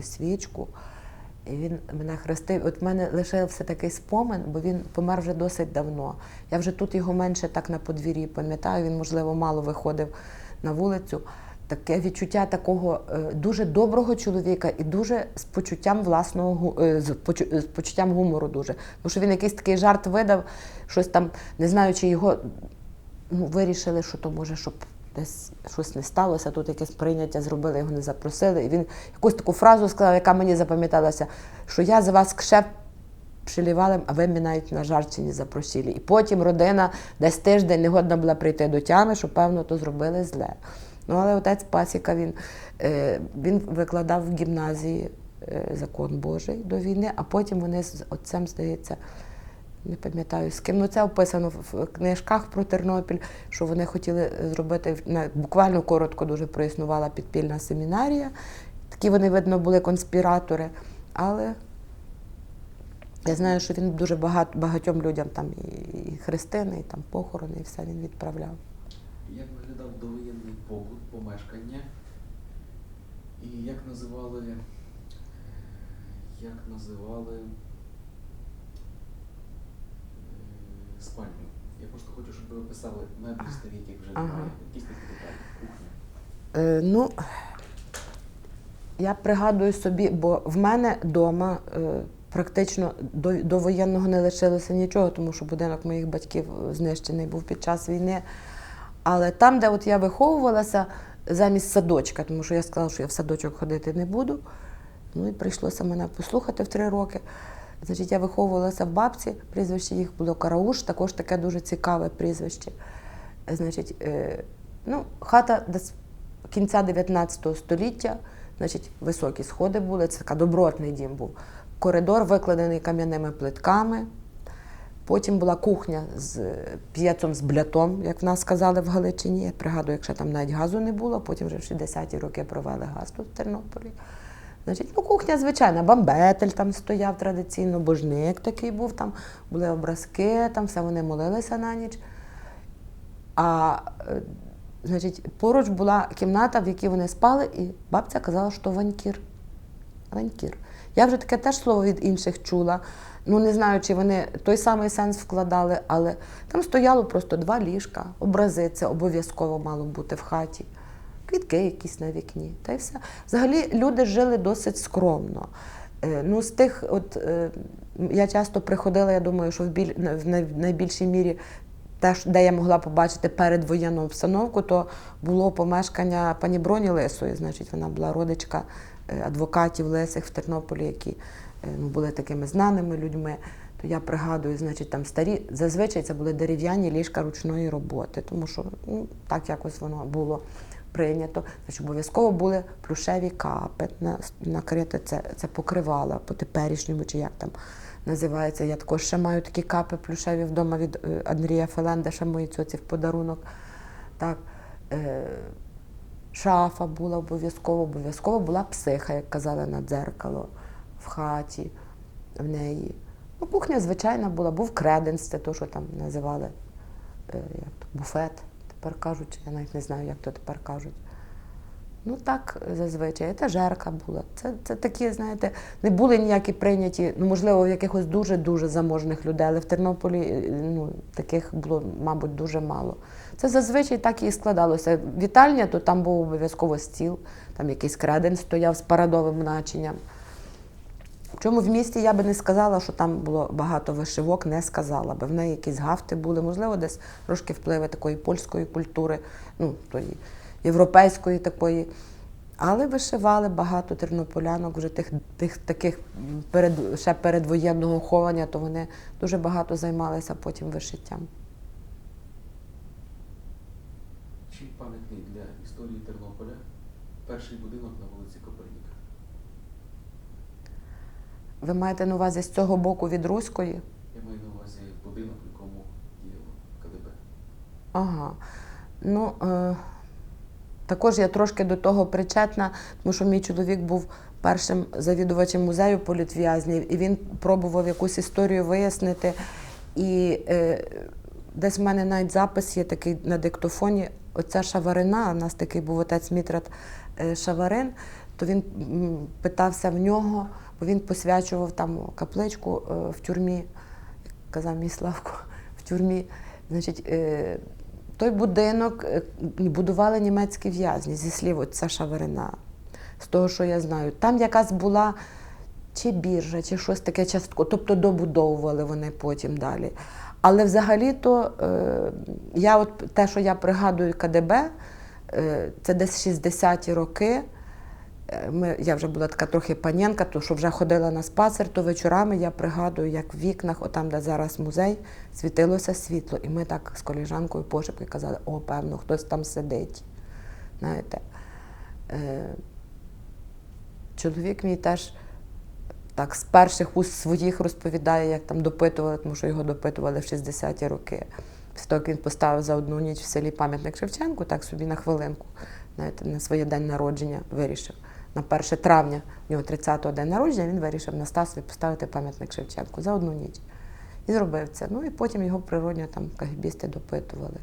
руки свічку. І він мене хрестив. От в мене лишився такий спомин, бо він помер вже досить давно. Я вже тут його менше так на подвір'ї пам'ятаю. Він, можливо, мало виходив на вулицю. Таке відчуття такого е, дуже доброго чоловіка і дуже з почуттям власного е, з, почуттям гумору дуже. Тому що він якийсь такий жарт видав, щось там, не знаю, чи його ну, вирішили, що то може, щоб десь щось не сталося, тут якесь прийняття зробили, його не запросили. І він якусь таку фразу сказав, яка мені запам'яталася, що я за вас кшеп пшелівалим, а ви мене навіть на жарті не запросили. І потім родина десь тиждень не годна була прийти до тями, що певно то зробили зле. Ну, але отець Пасіка він, е, він викладав в гімназії е, закон Божий до війни, а потім вони з отцем, здається, не пам'ятаю з ким. Ну це описано в- книжках про Тернопіль, що вони хотіли зробити буквально коротко дуже проіснувала підпільна семінарія. Такі вони, видно, були конспіратори. Але я знаю, що він дуже багато, багатьом людям там і, і хрестини, і там похорони, і все він відправляв. Як виглядав довоєнний побут, помешкання? І як називали, е, як називали е, спальню? Я просто хочу, щоб ви описали меблі старі, яких вже Ага. немає. Якісь такі деталі. Кухня. Е, ну, я пригадую собі, бо в мене вдома е, практично до, до воєнного не лишилося нічого, тому що будинок моїх батьків знищений був під час війни. Але там, де от я виховувалася, замість садочка, тому що я сказала, що я в садочок ходити не буду. Ну і прийшлося мене послухати в три роки. Значить, я виховувалася в бабці, прізвище їх було Карауш, також таке дуже цікаве прізвище. Значить, е, ну, хата десь кінця 19 століття, значить, високі сходи були, це така добротний дім був. Коридор викладений кам'яними плитками. Потім була кухня з п'єцом з блятом, як в нас сказали в Галичині. Я пригадую, якщо там навіть газу не було, потім вже в 60-ті роки провели газ тут в Тернополі. Значить, ну, кухня звичайна, бамбетель там стояв традиційно, божник такий був, там були образки, там все вони молилися на ніч. А е, значить, поруч була кімната, в якій вони спали, і бабця казала, що ванькір. Ванькір. Я вже таке теж слово від інших чула. Ну, не знаю, чи вони той самий сенс вкладали, але там стояло просто два ліжка, образи, це обов'язково мало бути в хаті, квітки якісь на вікні. Та й все. Взагалі люди жили досить скромно. Е, Ну, з тих, от е, я часто приходила, я думаю, що в, біль, в найбільшій мірі те, де я могла побачити передвоєнну обстановку, то було помешкання пані Броні Лисої. Значить, вона була родичка е, адвокатів Лисих в Тернополі, які ну, були такими знаними людьми. То я пригадую, значить, там старі, зазвичай це були дерев'яні ліжка ручної роботи, тому що ну, так якось воно було прийнято. Значить, обов'язково були плюшеві капи на, накрити це, це покривала по теперішньому, чи як там називається. Я також ще маю такі капи плюшеві вдома від е, Андрія Феленда, ще моїй цьоці в подарунок. Так. Е, шафа була обов'язково, обов'язково була психа, як казали на дзеркало в хаті в неї. Ну, кухня звичайна була, був креденс, це то, що там називали е, як то, буфет, тепер кажуть, я навіть не знаю, як то тепер кажуть. Ну так зазвичай, етажерка була. Це, це такі, знаєте, не були ніякі прийняті, ну, можливо, в якихось дуже-дуже заможних людей, але в Тернополі е, ну, таких було, мабуть, дуже мало. Це зазвичай так і складалося. Вітальня, то там був обов'язково стіл, там якийсь креден стояв з парадовим начинням. Чому в місті я би не сказала, що там було багато вишивок, не сказала би. В неї якісь гафти були, можливо, десь трошки впливи такої польської культури, ну, тої європейської такої. Але вишивали багато тернополянок, вже тих, тих таких перед, ще передвоєнного ховання, то вони дуже багато займалися потім вишиттям. Чий пам'ятник для історії Тернополя? Перший будинок на вулиці Ви маєте на увазі з цього боку від Руської? Я маю на увазі будинок, в якому діяло КДБ. Ага. Ну, е, також я трошки до того причетна, тому що мій чоловік був першим завідувачем музею політв'язнів, і він пробував якусь історію вияснити. І е, десь в мене навіть запис є такий на диктофоні. Оця Шаварина, у нас такий був отець Мітрат е, Шаварин, то він питався в нього, бо він посвячував там капличку е, в тюрмі, як казав мій Славко, в тюрмі. Значить, е, той будинок е, будували німецькі в'язні зі слів отця Шаверина, з того, що я знаю. Там якась була чи біржа, чи щось таке частково, тобто добудовували вони потім далі. Але взагалі-то я от те, що я пригадую КДБ, це десь 60-ті роки. Е, Ми, я вже була така трохи панянка, то що вже ходила на спацер, то вечорами я пригадую, як в вікнах, отам, де зараз музей, світилося світло. І ми так з коліжанкою пошепки казали, о, певно, хтось там сидить. Знаєте. Е, чоловік мій теж так з перших уст своїх розповідає, як там допитували, тому що його допитували в 60-ті роки. Після він поставив за одну ніч в селі пам'ятник Шевченку, так собі на хвилинку, знаєте, на своє день народження вирішив. На 1 травня, в нього 30-го день народження, він вирішив на Стасові поставити пам'ятник Шевченку за одну ніч. І зробив це. Ну і потім його природньо там кагібісти допитували.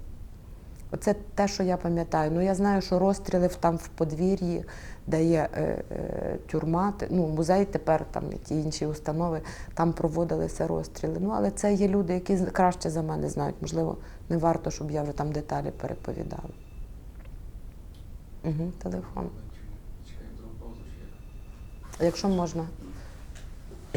Оце те, що я пам'ятаю. Ну я знаю, що розстріли там в подвір'ї, де є е, е, тюрма, ну, музей тепер, там ті інші установи, там проводилися розстріли. Ну, але це є люди, які краще за мене знають. Можливо, не варто, щоб я вже там деталі переповідала. Угу, телефон. Чекаємо другу паузу чи як? Якщо можна.